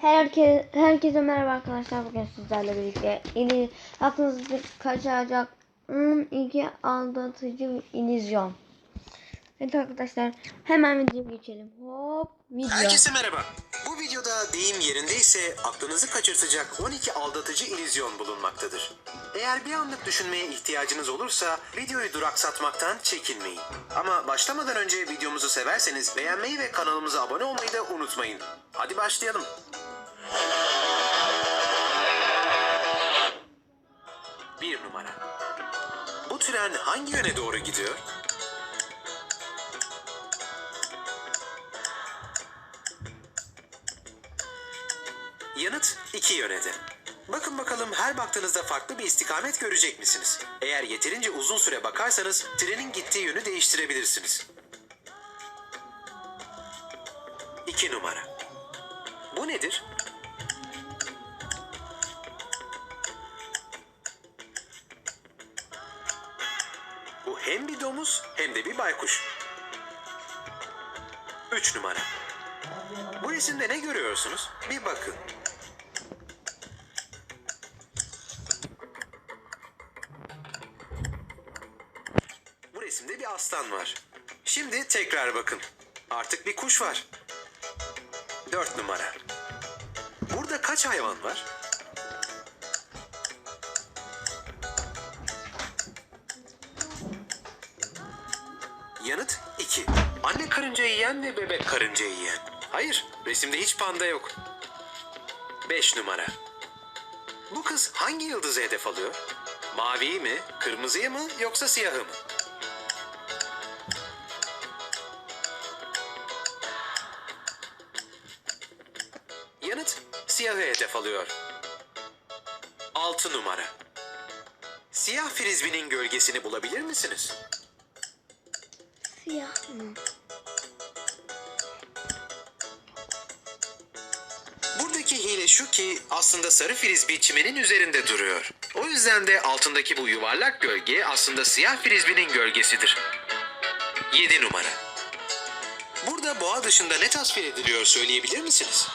Herkese, herkese merhaba arkadaşlar. Bugün sizlerle birlikte yeni aklınızda kaçacak 12 aldatıcı illüzyon. Evet arkadaşlar hemen videoya geçelim. Hop video. Herkese merhaba. Bu videoda deyim yerindeyse aklınızı kaçırtacak 12 aldatıcı illüzyon bulunmaktadır. Eğer bir anlık düşünmeye ihtiyacınız olursa videoyu duraksatmaktan çekinmeyin. Ama başlamadan önce videomuzu severseniz beğenmeyi ve kanalımıza abone olmayı da unutmayın. Hadi başlayalım. Bir numara. Bu tren hangi yöne doğru gidiyor? Yanıt iki yönede. Bakın bakalım her baktığınızda farklı bir istikamet görecek misiniz? Eğer yeterince uzun süre bakarsanız trenin gittiği yönü değiştirebilirsiniz. 2 numara. Bu nedir? Hem bir domuz hem de bir baykuş. 3 numara. Bu resimde ne görüyorsunuz? Bir bakın. Bu resimde bir aslan var. Şimdi tekrar bakın. Artık bir kuş var. Dört numara. Burada kaç hayvan var? Yanıt 2. Anne karınca yiyen ve bebek karınca yiyen. Hayır, resimde hiç panda yok. 5 numara. Bu kız hangi yıldızı hedef alıyor? Maviyi mi, kırmızıyı mı yoksa siyahı mı? Yanıt siyahı hedef alıyor. 6 numara. Siyah frizbinin gölgesini bulabilir misiniz? Siyah? Buradaki hile şu ki aslında sarı frisbee çimenin üzerinde duruyor. O yüzden de altındaki bu yuvarlak gölge aslında siyah frisbee'nin gölgesidir. 7 numara. Burada boğa dışında ne tasvir ediliyor söyleyebilir misiniz?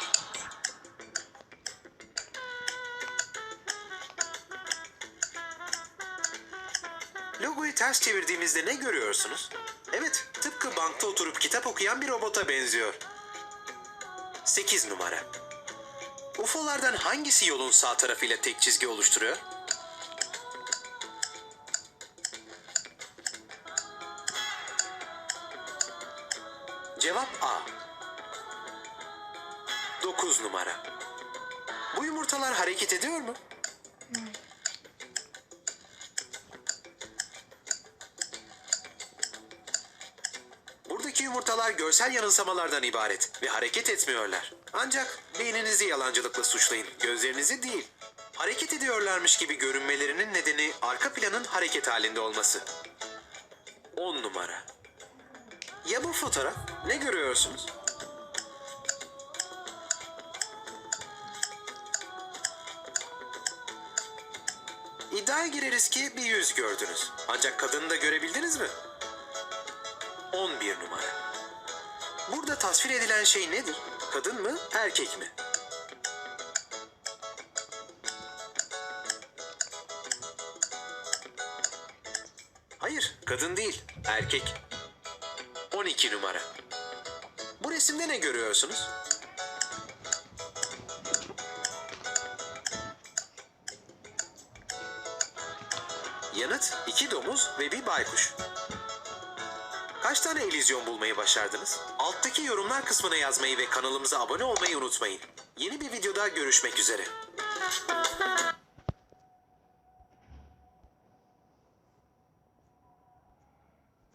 Logoyu ters çevirdiğimizde ne görüyorsunuz? Evet, tıpkı bankta oturup kitap okuyan bir robota benziyor. 8 numara. UFO'lardan hangisi yolun sağ tarafıyla tek çizgi oluşturuyor? Cevap A. 9 numara. Bu yumurtalar hareket ediyor mu? Buradaki yumurtalar görsel yanılsamalardan ibaret ve hareket etmiyorlar. Ancak beyninizi yalancılıkla suçlayın, gözlerinizi değil. Hareket ediyorlarmış gibi görünmelerinin nedeni arka planın hareket halinde olması. 10 numara. Ya bu fotoğraf? Ne görüyorsunuz? İddiaya gireriz ki bir yüz gördünüz. Ancak kadını da görebildiniz mi? 11 numara. Burada tasvir edilen şey nedir? Kadın mı, erkek mi? Hayır, kadın değil, erkek. 12 numara. Bu resimde ne görüyorsunuz? Yanıt iki domuz ve bir baykuş. Kaç tane illüzyon bulmayı başardınız? Alttaki yorumlar kısmına yazmayı ve kanalımıza abone olmayı unutmayın. Yeni bir videoda görüşmek üzere.